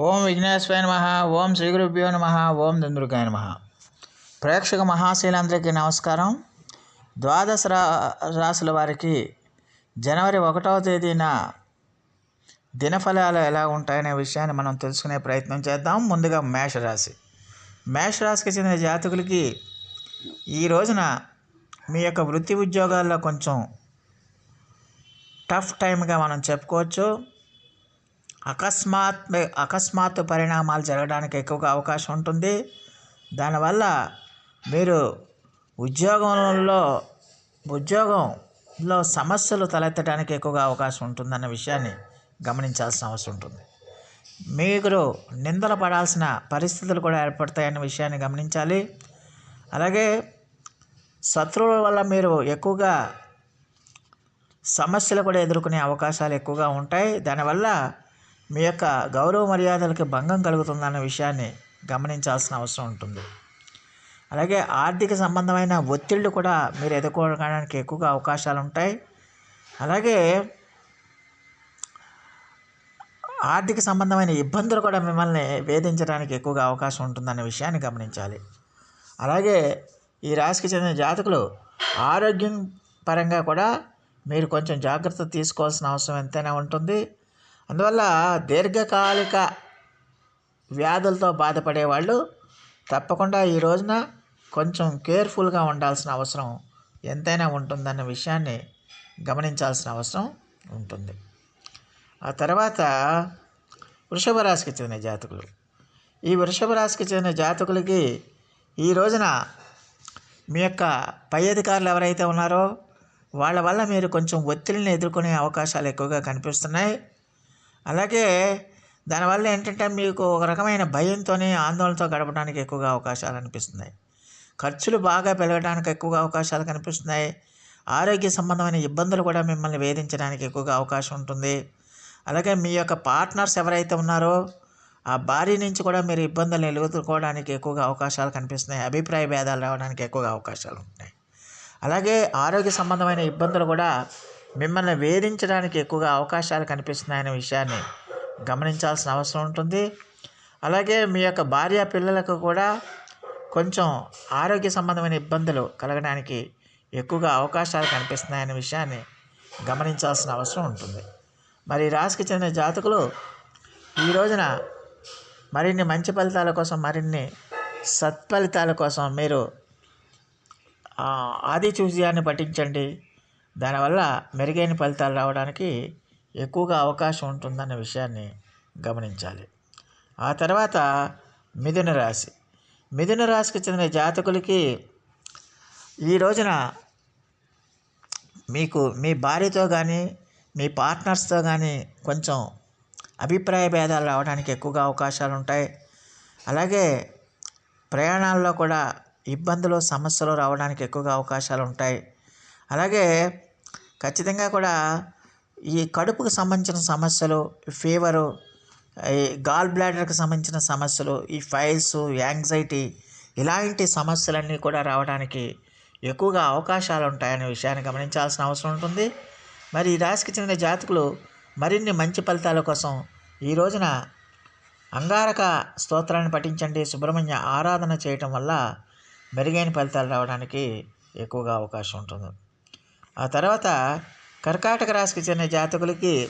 ఓం విఘ్నేశ్వరాయ నమ ఓం శ్రీ గురుభ్యో నమ ఓం దుందుర్గాయ నమ. ప్రేక్షక మహాశీలందరికీ నమస్కారం. ద్వాదశ రా రాశుల వారికి జనవరి ఒకటవ తేదీన దినఫలాలు ఎలా ఉంటాయనే విషయాన్ని మనం తెలుసుకునే ప్రయత్నం చేద్దాం. ముందుగా మేషరాశి. మేషరాశికి చెందిన జాతకులకి ఈ రోజున మీ యొక్క వృత్తి ఉద్యోగాల్లో కొంచెం టఫ్ టైంగా మనం చెప్పుకోవచ్చు. అకస్మాత్ అకస్మాత్తు పరిణామాలు జరగడానికి ఎక్కువగా అవకాశం ఉంటుంది. దానివల్ల మీరు ఉద్యోగంలో ఉద్యోగంలో సమస్యలు తలెత్తడానికి ఎక్కువగా అవకాశం ఉంటుందన్న విషయాన్ని గమనించాల్సిన అవసరం ఉంటుంది. మీరు నిందలు పడాల్సిన పరిస్థితులు కూడా ఏర్పడతాయన్న విషయాన్ని గమనించాలి. అలాగే శత్రువుల వల్ల మీరు ఎక్కువగా సమస్యలు కూడా ఎదుర్కొనే అవకాశాలు ఎక్కువగా ఉంటాయి. దానివల్ల మీ యొక్క గౌరవ మర్యాదలకి భంగం కలుగుతుందన్న విషయాన్ని గమనించాల్సిన అవసరం ఉంటుంది. అలాగే ఆర్థిక సంబంధమైన ఒత్తిళ్ళు కూడా మీరు ఎదుర్కోవడానికి ఎక్కువగా అవకాశాలు ఉంటాయి అలాగే ఆర్థిక సంబంధమైన ఇబ్బందులు కూడా మిమ్మల్ని వేధించడానికి ఎక్కువగా అవకాశం ఉంటుందన్న విషయాన్ని గమనించాలి. అలాగే ఈ రాశికి చెందిన జాతకులు ఆరోగ్యం పరంగా కూడా మీరు కొంచెం జాగ్రత్త తీసుకోవాల్సిన అవసరం ఎంతైనా ఉంటుంది. అందువల్ల దీర్ఘకాలిక వ్యాధులతో బాధపడే వాళ్ళు తప్పకుండా ఈ రోజున కొంచెం కేర్ఫుల్గా ఉండాల్సిన అవసరం ఎంతైనా ఉంటుందన్న విషయాన్ని గమనించాల్సిన అవసరం ఉంటుంది. ఆ తర్వాత వృషభ రాశికి చెందిన జాతకులు. ఈ వృషభ రాశికి చెందిన జాతకులకి ఈ రోజున మీ యొక్క పై అధికారులు ఎవరైతే ఉన్నారో వాళ్ళ వల్ల మీరు కొంచెం ఒత్తిడిని ఎదుర్కొనే అవకాశాలు ఎక్కువగా కనిపిస్తున్నాయి. అలాగే దానివల్ల ఏంటంటే మీకు ఒక రకమైన భయంతో ఆందోళనతో గడపడానికి ఎక్కువగా అవకాశాలు అనిపిస్తున్నాయి. ఖర్చులు బాగా పెరగడానికి ఎక్కువగా అవకాశాలు కనిపిస్తున్నాయి. ఆరోగ్య సంబంధమైన ఇబ్బందులు కూడా మిమ్మల్ని వేధించడానికి ఎక్కువగా అవకాశం ఉంటుంది. అలాగే మీ యొక్క పార్ట్నర్స్ ఎవరైతే ఉన్నారో ఆ భార్య నుంచి కూడా మీరు ఇబ్బందులు ఎదుర్కోవడానికి ఎక్కువగా అవకాశాలు కనిపిస్తున్నాయి. అభిప్రాయ భేదాలు రావడానికి ఎక్కువగా అవకాశాలు ఉంటాయి. అలాగే ఆరోగ్య సంబంధమైన ఇబ్బందులు కూడా మిమ్మల్ని వేధించడానికి ఎక్కువగా అవకాశాలు కనిపిస్తున్నాయనే విషయాన్ని గమనించాల్సిన అవసరం ఉంటుంది. అలాగే మీ యొక్క భార్య పిల్లలకు కూడా కొంచెం ఆరోగ్య సంబంధమైన ఇబ్బందులు కలగడానికి ఎక్కువగా అవకాశాలు కనిపిస్తున్నాయనే విషయాన్ని గమనించాల్సిన అవసరం ఉంటుంది. మరి రాశికి చెందిన జాతకులు ఈ రోజున మరిన్ని మంచి ఫలితాల కోసం మరిన్ని సత్ఫలితాల కోసం మీరు ఆది చూసియాన్ని పఠించండి. దానివల్ల మెరుగైన ఫలితాలు రావడానికి ఎక్కువగా అవకాశం ఉంటుందన్న విషయాన్ని గమనించాలి. ఆ తర్వాత మిథున రాశి. మిథున రాశికి చెందిన జాతకులకి ఈ రోజున మీకు మీ భార్యతో కానీ మీ పార్ట్నర్స్తో కానీ కొంచెం అభిప్రాయ భేదాలు రావడానికి ఎక్కువగా అవకాశాలు ఉంటాయి. అలాగే ప్రయాణాల్లో కూడా ఇబ్బందులు సమస్యలు రావడానికి ఎక్కువగా అవకాశాలు ఉంటాయి. అలాగే ఖచ్చితంగా కూడా ఈ కడుపుకు సంబంధించిన సమస్యలు ఫీవరు ఈ గాల్ బ్లాడర్కి సంబంధించిన సమస్యలు ఈ ఫైల్స్ యాంగ్జైటీ ఇలాంటి సమస్యలన్నీ కూడా రావడానికి ఎక్కువగా అవకాశాలు ఉంటాయనే విషయాన్ని గమనించాల్సిన అవసరం ఉంటుంది. మరి ఈ రాశికి చెందిన జాతకులు మరిన్ని మంచి ఫలితాల కోసం ఈ రోజున అంగారక స్తోత్రాన్ని పఠించండి సుబ్రహ్మణ్య ఆరాధన చేయటం వల్ల మెరుగైన ఫలితాలు రావడానికి ఎక్కువగా అవకాశం ఉంటుంది. ఆ తర్వాత కర్కాటక రాశికి చెందిన జాతకులకి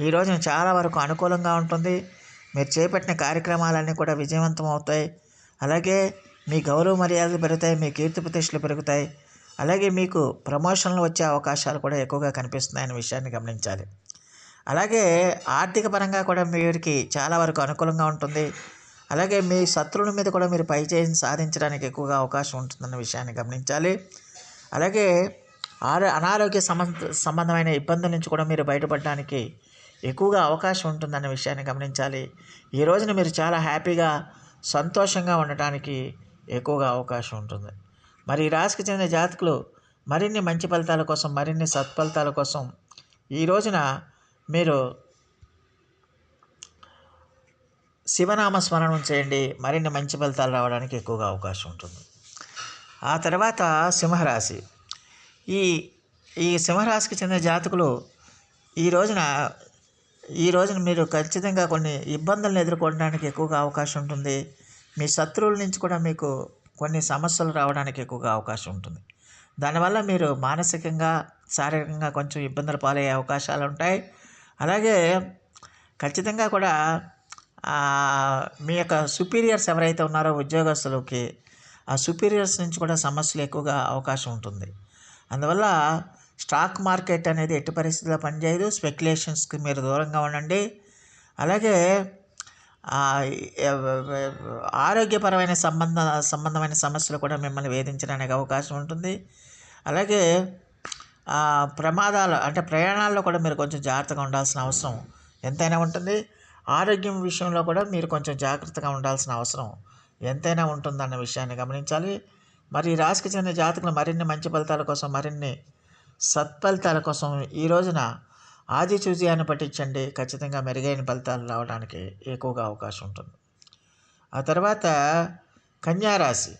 ఈ చాలా వరకు అనుకూలంగా ఉంటుంది. మీరు చేపట్టిన కార్యక్రమాలన్నీ కూడా విజయవంతం అవుతాయి. అలాగే మీ గౌరవ మర్యాదలు పెరుగుతాయి మీ కీర్తి ప్రతిష్టలు పెరుగుతాయి. అలాగే మీకు ప్రమోషన్లు వచ్చే అవకాశాలు కూడా ఎక్కువగా కనిపిస్తున్నాయనే విషయాన్ని గమనించాలి. అలాగే ఆర్థిక పరంగా కూడా వీరికి చాలా వరకు అనుకూలంగా ఉంటుంది. అలాగే మీ శత్రువుల మీద కూడా మీరు పై సాధించడానికి ఎక్కువగా అవకాశం ఉంటుందన్న విషయాన్ని గమనించాలి. అలాగే ఆరో అనారోగ్య సంబంధ సంబంధమైన ఇబ్బందుల నుంచి కూడా మీరు బయటపడడానికి ఎక్కువగా అవకాశం ఉంటుందన్న విషయాన్ని గమనించాలి. ఈ రోజున మీరు చాలా హ్యాపీగా సంతోషంగా ఉండటానికి ఎక్కువగా అవకాశం ఉంటుంది. మరి ఈ రాశికి చెందిన జాతకులు మరిన్ని మంచి ఫలితాల కోసం మరిన్ని సత్ఫలితాల కోసం ఈ రోజున మీరు శివనామ స్మరణం చేయండి. మరిన్ని మంచి ఫలితాలు రావడానికి ఎక్కువగా అవకాశం ఉంటుంది. ఆ తర్వాత సింహరాశి. ఈ ఈ సింహరాశికి చెందిన జాతకులు ఈ రోజున ఈ రోజున మీరు ఖచ్చితంగా కొన్ని ఇబ్బందులను ఎదుర్కోవడానికి ఎక్కువగా అవకాశం ఉంటుంది. మీ శత్రువుల నుంచి కూడా మీకు కొన్ని సమస్యలు రావడానికి ఎక్కువగా అవకాశం ఉంటుంది. దానివల్ల మీరు మానసికంగా శారీరకంగా కొంచెం ఇబ్బందులు పాలయ్యే అవకాశాలు ఉంటాయి. అలాగే ఖచ్చితంగా కూడా మీ యొక్క సుపీరియర్స్ ఎవరైతే ఉన్నారో ఉద్యోగస్తులకి ఆ సుపీరియర్స్ నుంచి కూడా సమస్యలు ఎక్కువగా అవకాశం ఉంటుంది. అందువల్ల స్టాక్ మార్కెట్ అనేది ఎట్టి పరిస్థితుల్లో పనిచేయదు. స్పెక్యులేషన్స్కి మీరు దూరంగా ఉండండి. అలాగే ఆరోగ్యపరమైన సంబంధ సంబంధమైన సమస్యలు కూడా మిమ్మల్ని వేధించడానికి అవకాశం ఉంటుంది. అలాగే ప్రమాదాలు అంటే ప్రయాణాల్లో కూడా మీరు కొంచెం జాగ్రత్తగా ఉండాల్సిన అవసరం ఎంతైనా ఉంటుంది. ఆరోగ్యం విషయంలో కూడా మీరు కొంచెం జాగ్రత్తగా ఉండాల్సిన అవసరం ఎంతైనా ఉంటుందన్న విషయాన్ని గమనించాలి. మరి ఈ రాశికి చెందిన జాతకులు మరిన్ని మంచి ఫలితాల కోసం మరిన్ని సత్ఫలితాల కోసం ఈ రోజున ఆదిచూజయాన్ని పట్టించండి ఖచ్చితంగా మెరుగైన ఫలితాలు రావడానికి ఎక్కువగా అవకాశం ఉంటుంది. ఆ తర్వాత కన్యారాశి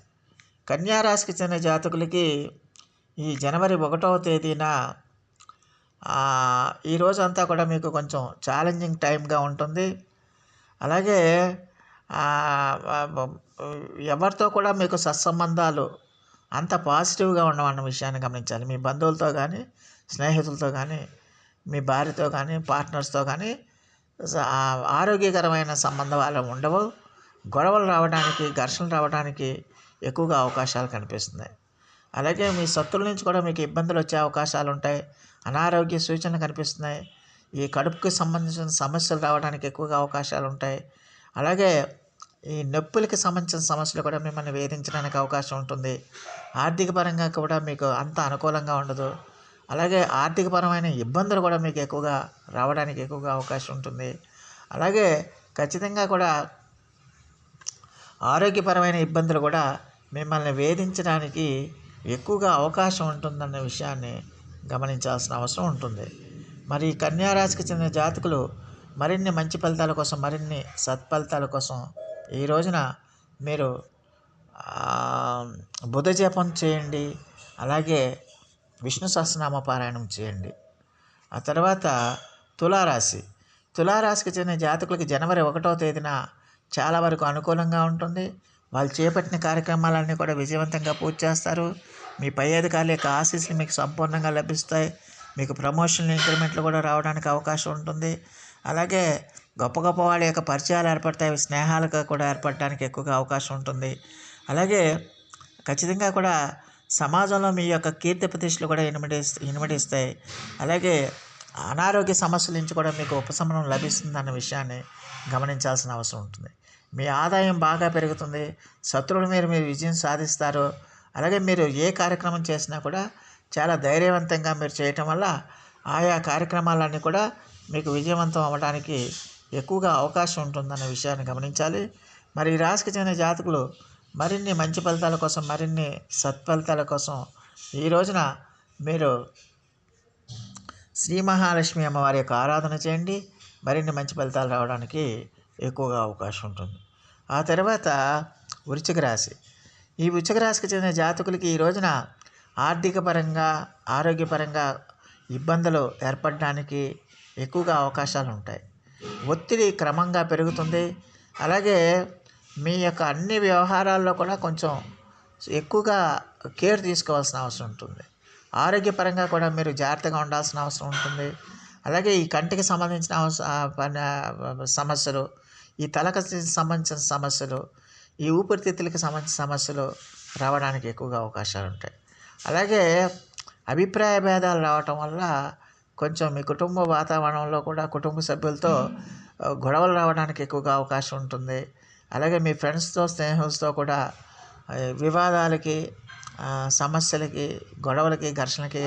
కన్యారాశికి చెందిన జాతకులకి ఈ జనవరి ఒకటవ తేదీన ఈ రోజంతా కూడా మీకు కొంచెం ఛాలెంజింగ్ టైంగా ఉంటుంది. అలాగే ఎవరితో కూడా మీకు సత్సంబంధాలు అంత పాజిటివ్గా ఉండవన్న విషయాన్ని గమనించాలి. మీ బంధువులతో కానీ స్నేహితులతో కానీ మీ భార్యతో కానీ పార్ట్నర్స్తో కానీ ఆరోగ్యకరమైన సంబంధాలు ఉండవు. గొడవలు రావడానికి ఘర్షణలు రావడానికి ఎక్కువగా అవకాశాలు కనిపిస్తున్నాయి. అలాగే మీ సత్తుల నుంచి కూడా మీకు ఇబ్బందులు వచ్చే అవకాశాలు ఉంటాయి. అనారోగ్య సూచనలు కనిపిస్తున్నాయి. ఈ కడుపుకి సంబంధించిన సమస్యలు రావడానికి ఎక్కువగా అవకాశాలు ఉంటాయి. అలాగే ఈ నొప్పులకి సంబంధించిన సమస్యలు కూడా మిమ్మల్ని వేధించడానికి అవకాశం ఉంటుంది. ఆర్థిక పరంగా కూడా మీకు అంత అనుకూలంగా ఉండదు. అలాగే ఆర్థికపరమైన ఇబ్బందులు కూడా మీకు ఎక్కువగా రావడానికి ఎక్కువగా అవకాశం ఉంటుంది. అలాగే ఖచ్చితంగా కూడా ఆరోగ్యపరమైన ఇబ్బందులు కూడా మిమ్మల్ని వేధించడానికి ఎక్కువగా అవకాశం ఉంటుందన్న విషయాన్ని గమనించాల్సిన అవసరం ఉంటుంది. మరి కన్యారాశికి చెందిన జాతకులు మరిన్ని మంచి ఫలితాల కోసం మరిన్ని సత్ఫలితాల కోసం ఈ రోజున మీరు బుధ జపం చేయండి అలాగే విష్ణు సహస్రనామ పారాయణం చేయండి. ఆ తర్వాత తులారాశి. తులారాశికి చెందిన జాతకులకి జనవరి ఒకటో తేదీన చాలా వరకు అనుకూలంగా ఉంటుంది. వాళ్ళు చేపట్టిన కార్యక్రమాలన్నీ కూడా విజయవంతంగా పూర్తి చేస్తారు. మీ పై అధికారుల యొక్క ఆశీస్సులు మీకు సంపూర్ణంగా లభిస్తాయి. మీకు ప్రమోషన్ ఇంక్రిమెంట్లు కూడా రావడానికి అవకాశం ఉంటుంది. అలాగే గొప్ప గొప్ప వాళ్ళ యొక్క పరిచయాలు ఏర్పడతాయి అవి స్నేహాలుగా కూడా ఏర్పడడానికి ఎక్కువగా అవకాశం ఉంటుంది. అలాగే ఖచ్చితంగా కూడా సమాజంలో మీ యొక్క కీర్తి ప్రతిష్టలు కూడా ఇనుమడి ఇనుమడిస్తాయి అలాగే అనారోగ్య సమస్యల నుంచి కూడా మీకు ఉపశమనం లభిస్తుందన్న విషయాన్ని గమనించాల్సిన అవసరం ఉంటుంది. మీ ఆదాయం బాగా పెరుగుతుంది శత్రువుల మీద మీరు విజయం సాధిస్తారు. అలాగే మీరు ఏ కార్యక్రమం చేసినా కూడా చాలా ధైర్యవంతంగా మీరు చేయటం వల్ల ఆయా కార్యక్రమాలన్నీ కూడా మీకు విజయవంతం అవ్వడానికి ఎక్కువగా అవకాశం ఉంటుందన్న విషయాన్ని గమనించాలి. మరి ఈ రాశికి చెందిన జాతకులు మరిన్ని మంచి ఫలితాల కోసం మరిన్ని సత్ఫలితాల కోసం ఈ రోజున మీరు శ్రీ మహాలక్ష్మి అమ్మవారి యొక్క ఆరాధన చేయండి. మరిన్ని మంచి ఫలితాలు రావడానికి ఎక్కువగా అవకాశం ఉంటుంది. ఆ తర్వాత వృచ్చిక రాశి. ఈ వృచ్చిక రాశికి చెందిన జాతకులకి ఈ రోజున ఆర్థిక పరంగా ఆరోగ్యపరంగా ఇబ్బందులు ఏర్పడడానికి ఎక్కువగా అవకాశాలు ఉంటాయి. ఒత్తిడి క్రమంగా పెరుగుతుంది. అలాగే మీ యొక్క అన్ని వ్యవహారాల్లో కూడా కొంచెం ఎక్కువగా కేర్ తీసుకోవాల్సిన అవసరం ఉంటుంది. ఆరోగ్యపరంగా కూడా మీరు జాగ్రత్తగా ఉండాల్సిన అవసరం ఉంటుంది. అలాగే ఈ కంటికి సంబంధించిన అవస- సమస్యలు ఈ తలకు సంబంధించిన సమస్యలు ఈ ఊపిరితిత్తులకి సంబంధించిన సమస్యలు రావడానికి ఎక్కువగా అవకాశాలు ఉంటాయి. అలాగే అభిప్రాయ భేదాలు రావటం వల్ల కొంచెం మీ కుటుంబ వాతావరణంలో కూడా కుటుంబ సభ్యులతో గొడవలు రావడానికి ఎక్కువగా అవకాశం ఉంటుంది. అలాగే మీ ఫ్రెండ్స్తో స్నేహితులతో కూడా వివాదాలకి సమస్యలకి గొడవలకి ఘర్షణకి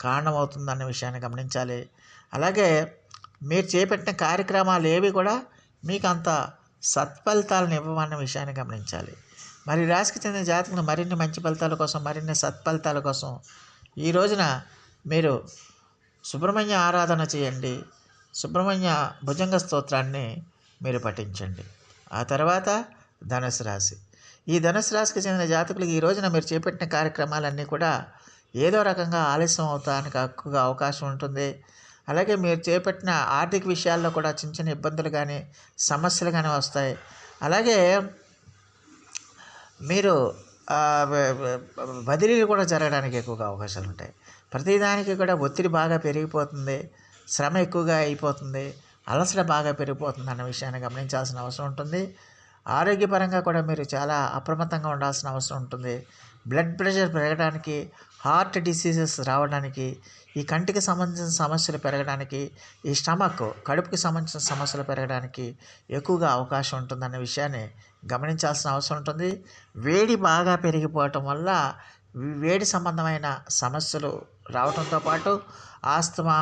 కారణమవుతుందన్న విషయాన్ని గమనించాలి. అలాగే మీరు చేపట్టిన కార్యక్రమాలు ఏవి కూడా మీకు అంత సత్ఫలితాలను ఇవ్వమన్న విషయాన్ని గమనించాలి. మరి రాశికి చెందిన జాతకులు మరిన్ని మంచి ఫలితాల కోసం మరిన్ని సత్ఫలితాల కోసం ఈ రోజున మీరు సుబ్రహ్మణ్య ఆరాధన చేయండి. సుబ్రహ్మణ్య భుజంగ స్తోత్రాన్ని మీరు పఠించండి. ఆ తర్వాత ధనుసు రాశి. ఈ ధనుసు రాశికి చెందిన జాతకులకు ఈ రోజున మీరు చేపట్టిన కార్యక్రమాలన్నీ కూడా ఏదో రకంగా ఆలస్యం అవుతానికి ఎక్కువగా అవకాశం ఉంటుంది. అలాగే మీరు చేపట్టిన ఆర్థిక విషయాల్లో కూడా చిన్న చిన్న ఇబ్బందులు కానీ సమస్యలు కానీ వస్తాయి. అలాగే మీరు బదిలీలు కూడా జరగడానికి ఎక్కువగా అవకాశాలు ఉంటాయి. ప్రతిదానికి కూడా ఒత్తిడి బాగా పెరిగిపోతుంది శ్రమ ఎక్కువగా అయిపోతుంది అలసట బాగా పెరిగిపోతుంది అన్న విషయాన్ని గమనించాల్సిన అవసరం ఉంటుంది. ఆరోగ్యపరంగా కూడా మీరు చాలా అప్రమత్తంగా ఉండాల్సిన అవసరం ఉంటుంది. బ్లడ్ ప్రెషర్ పెరగడానికి హార్ట్ డిసీజెస్ రావడానికి ఈ కంటికి సంబంధించిన సమస్యలు పెరగడానికి ఈ స్టమక్ కడుపుకి సంబంధించిన సమస్యలు పెరగడానికి ఎక్కువగా అవకాశం ఉంటుందన్న విషయాన్ని గమనించాల్సిన అవసరం ఉంటుంది. వేడి బాగా పెరిగిపోవటం వల్ల వేడి సంబంధమైన సమస్యలు రావడంతో పాటు ఆస్తమా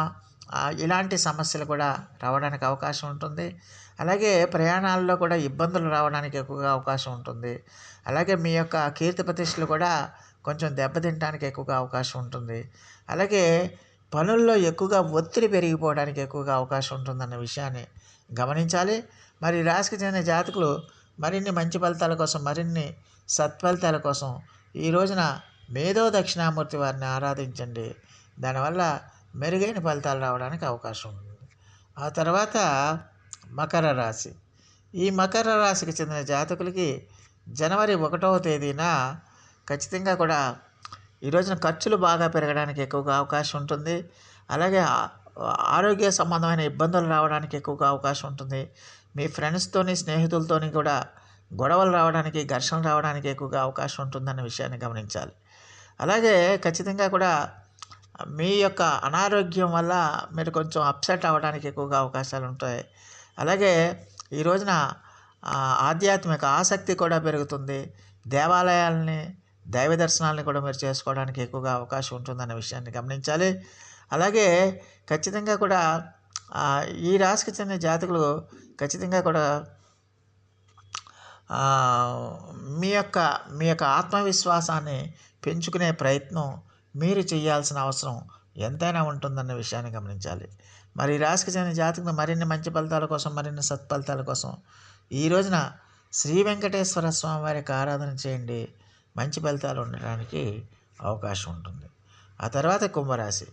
ఇలాంటి సమస్యలు కూడా రావడానికి అవకాశం ఉంటుంది. అలాగే ప్రయాణాల్లో కూడా ఇబ్బందులు రావడానికి ఎక్కువగా అవకాశం ఉంటుంది. అలాగే మీ యొక్క కీర్తి ప్రతిష్టలు కూడా కొంచెం దెబ్బతింటానికి ఎక్కువగా అవకాశం ఉంటుంది. అలాగే పనుల్లో ఎక్కువగా ఒత్తిడి పెరిగిపోవడానికి ఎక్కువగా అవకాశం ఉంటుందన్న విషయాన్ని గమనించాలి. మరి రాశికి చెందిన జాతకులు మరిన్ని మంచి ఫలితాల కోసం మరిన్ని సత్ఫలితాల కోసం ఈ రోజున మేధో దక్షిణామూర్తి వారిని ఆరాధించండి. దానివల్ల మెరుగైన ఫలితాలు రావడానికి అవకాశం ఉంది. ఆ తర్వాత మకర రాశి. ఈ మకర రాశికి చెందిన జాతకులకి జనవరి ఒకటవ తేదీన ఖచ్చితంగా కూడా ఈ రోజున ఖర్చులు బాగా పెరగడానికి ఎక్కువగా అవకాశం ఉంటుంది. అలాగే ఆరోగ్య సంబంధమైన ఇబ్బందులు రావడానికి ఎక్కువగా అవకాశం ఉంటుంది. మీ ఫ్రెండ్స్తోని స్నేహితులతోని కూడా గొడవలు రావడానికి ఘర్షణ రావడానికి ఎక్కువగా అవకాశం ఉంటుందన్న విషయాన్ని గమనించాలి. అలాగే ఖచ్చితంగా కూడా మీ యొక్క అనారోగ్యం వల్ల మీరు కొంచెం అప్సెట్ అవ్వడానికి ఎక్కువగా అవకాశాలు ఉంటాయి. అలాగే ఈ రోజున ఆధ్యాత్మిక ఆసక్తి కూడా పెరుగుతుంది. దేవాలయాలని దైవ దర్శనాలని కూడా మీరు చేసుకోవడానికి ఎక్కువగా అవకాశం ఉంటుందన్న విషయాన్ని గమనించాలి. అలాగే ఖచ్చితంగా కూడా ఈ రాశికి చెందిన జాతకులు ఖచ్చితంగా కూడా మీ యొక్క మీ యొక్క ఆత్మవిశ్వాసాన్ని పెంచుకునే ప్రయత్నం మీరు చేయాల్సిన అవసరం ఎంతైనా ఉంటుందన్న విషయాన్ని గమనించాలి. మరి ఈ రాశికి చెందిన జాతకులు మరిన్ని మంచి ఫలితాల కోసం మరిన్ని సత్ఫలితాల కోసం ఈ రోజున శ్రీ వెంకటేశ్వర స్వామి వారికి ఆరాధన చేయండి. మంచి ఫలితాలు ఉండడానికి అవకాశం ఉంటుంది. ఆ తర్వాత కుంభరాశి.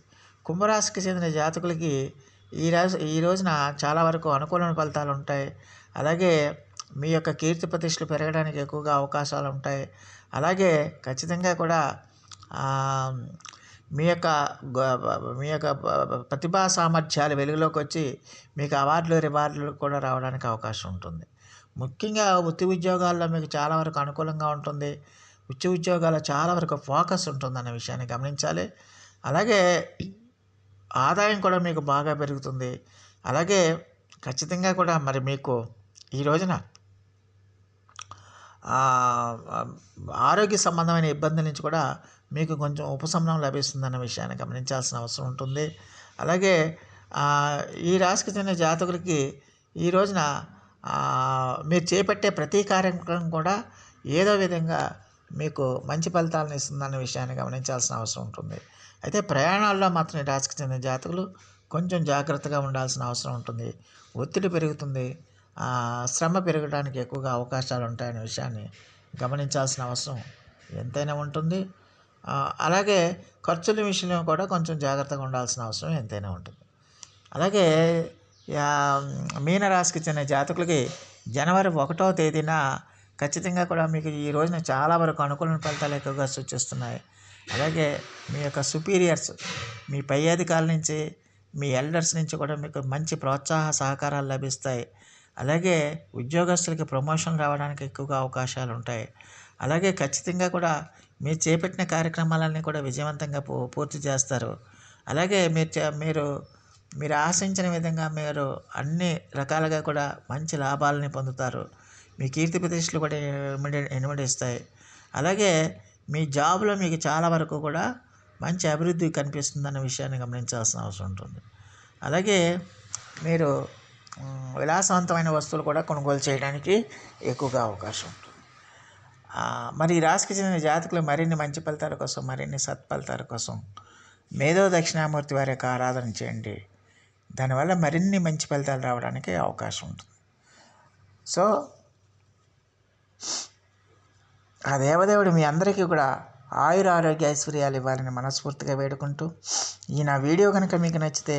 కుంభరాశికి చెందిన జాతకులకి ఈ రాశి ఈ రోజున చాలా వరకు అనుకూలమైన ఫలితాలు ఉంటాయి. అలాగే మీ యొక్క కీర్తి ప్రతిష్టలు పెరగడానికి ఎక్కువగా అవకాశాలు ఉంటాయి. అలాగే ఖచ్చితంగా కూడా మీ యొక్క మీ యొక్క ప్రతిభా సామర్థ్యాలు వెలుగులోకి వచ్చి మీకు అవార్డులు రివార్డులు కూడా రావడానికి అవకాశం ఉంటుంది. ముఖ్యంగా వృత్తి ఉద్యోగాల్లో మీకు చాలా వరకు అనుకూలంగా ఉంటుంది. వృత్తి ఉద్యోగాల్లో చాలా వరకు ఫోకస్ ఉంటుంది అనే విషయాన్ని గమనించాలి. అలాగే ఆదాయం కూడా మీకు బాగా పెరుగుతుంది. అలాగే ఖచ్చితంగా కూడా మరి మీకు ఈ రోజున ఆరోగ్య సంబంధమైన ఇబ్బందుల నుంచి కూడా మీకు కొంచెం ఉపశమనం లభిస్తుందన్న విషయాన్ని గమనించాల్సిన అవసరం ఉంటుంది. అలాగే ఈ రాశికి చెందిన జాతకులకి ఈ రోజున మీరు చేపట్టే ప్రతి కార్యక్రమం కూడా ఏదో విధంగా మీకు మంచి ఫలితాలను ఇస్తుందన్న విషయాన్ని గమనించాల్సిన అవసరం ఉంటుంది. అయితే ప్రయాణాల్లో మాత్రం ఈ రాశికి చెందిన జాతకులు కొంచెం జాగ్రత్తగా ఉండాల్సిన అవసరం ఉంటుంది. ఒత్తిడి పెరుగుతుంది. శ్రమ పెరగడానికి ఎక్కువగా అవకాశాలు ఉంటాయనే విషయాన్ని గమనించాల్సిన అవసరం ఎంతైనా ఉంటుంది. అలాగే ఖర్చుల విషయంలో కూడా కొంచెం జాగ్రత్తగా ఉండాల్సిన అవసరం ఎంతైనా ఉంటుంది. అలాగే మీనరాశికి చెందిన జాతకులకి జనవరి ఒకటో తేదీన ఖచ్చితంగా కూడా మీకు ఈ రోజున చాలా వరకు అనుకూల ఫలితాలు ఎక్కువగా సూచిస్తున్నాయి. అలాగే మీ యొక్క సుపీరియర్స్ మీ పై అధికారుల నుంచి మీ ఎల్డర్స్ నుంచి కూడా మీకు మంచి ప్రోత్సాహ సహకారాలు లభిస్తాయి. అలాగే ఉద్యోగస్తులకి ప్రమోషన్ రావడానికి ఎక్కువగా అవకాశాలు ఉంటాయి అలాగే ఖచ్చితంగా కూడా మీరు చేపట్టిన కార్యక్రమాలన్నీ కూడా విజయవంతంగా పూ పూర్తి చేస్తారు. అలాగే మీరు చే- మీరు మీరు ఆశించిన విధంగా మీరు అన్ని రకాలుగా కూడా మంచి లాభాలని పొందుతారు. మీ కీర్తి ప్రతిష్టలు కూడా ఇనుమడి ఇనుమడిస్తాయి అలాగే మీ జాబ్లో మీకు చాలా వరకు కూడా మంచి అభివృద్ధి కనిపిస్తుందన్న విషయాన్ని గమనించాల్సిన అవసరం ఉంటుంది. అలాగే మీరు విలాసవంతమైన వస్తువులు కూడా కొనుగోలు చేయడానికి ఎక్కువగా అవకాశం ఉంటుంది. మరి ఈ రాశికి చెందిన జాతకులు మరిన్ని మంచి ఫలితాల కోసం మరిన్ని సత్ఫలితాల కోసం మేధో దక్షిణామూర్తి వారి యొక్క ఆరాధన చేయండి. దానివల్ల మరిన్ని మంచి ఫలితాలు రావడానికి అవకాశం ఉంటుంది. సో ఆ దేవదేవుడు మీ అందరికీ కూడా ఆయుర ఆరోగ్య ఐశ్వర్యాలు ఇవ్వాలని మనస్ఫూర్తిగా వేడుకుంటూ ఈ నా వీడియో కనుక మీకు నచ్చితే